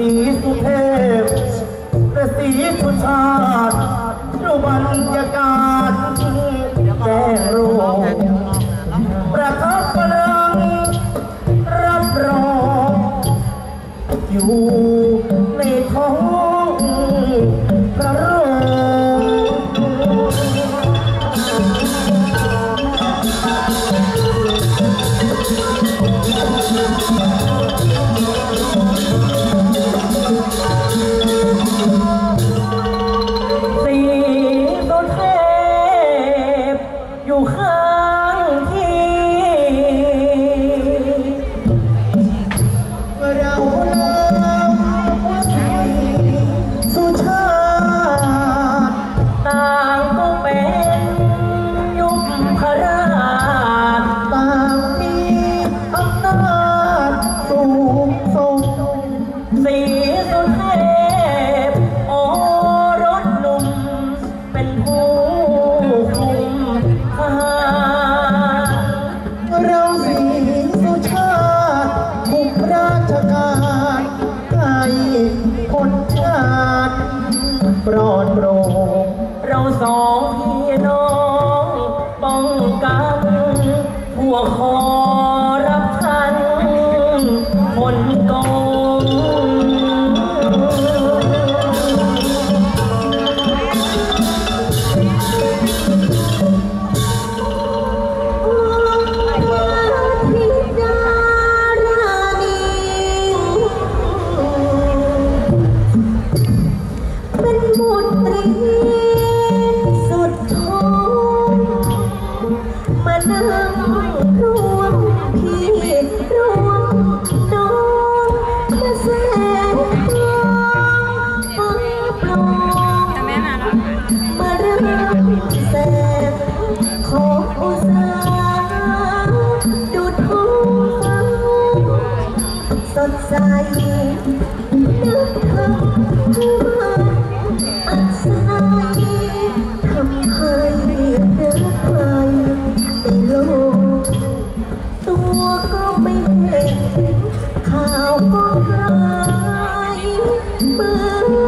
สีสุเทพและสีสุชาติรูบรรยากาศางทีเราเลิมว่าสีสุชาติต่างก็เป็นยุคพระราชต่างมีอำนาจสูงส่งสีสุเทพโอรสหนุ่มเป็นผู้ เราสีสุชาติคุมราชการให้ผลานปลอดโปร่งเราสองพี่ หมดเรียนสุดทนมานั่ร่วมพี่ร่วมน้องและแสนกองฟัปลมาเริ่มแสงของอุสาดูท้องสดใส วก็ไม่เห็นข้าวก็หายเบื่อ